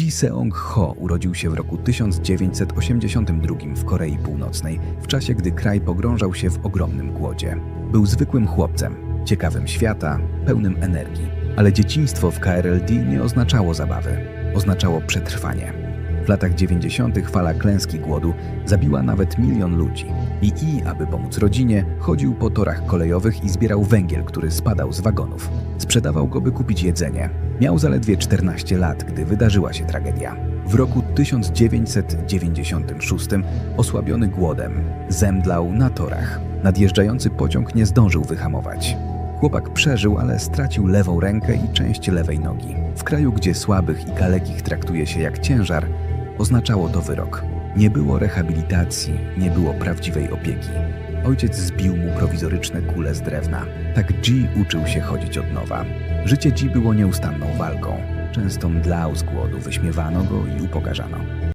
Ji Seong-ho urodził się w roku 1982 w Korei Północnej, w czasie gdy kraj pogrążał się w ogromnym głodzie. Był zwykłym chłopcem, ciekawym świata, pełnym energii. Ale dzieciństwo w KRLD nie oznaczało zabawy, oznaczało przetrwanie. W latach 90. fala klęski głodu zabiła nawet milion ludzi. I I, aby pomóc rodzinie, chodził po torach kolejowych i zbierał węgiel, który spadał z wagonów. Sprzedawał go, by kupić jedzenie. Miał zaledwie 14 lat, gdy wydarzyła się tragedia. W roku 1996, osłabiony głodem, zemdlał na torach. Nadjeżdżający pociąg nie zdążył wyhamować. Chłopak przeżył, ale stracił lewą rękę i część lewej nogi. W kraju, gdzie słabych i kalekich traktuje się jak ciężar, oznaczało to wyrok. Nie było rehabilitacji, nie było prawdziwej opieki. Ojciec zbił mu prowizoryczne kule z drewna. Tak G uczył się chodzić od nowa. Życie G było nieustanną walką. Często mdlał z głodu, wyśmiewano go i upokarzano.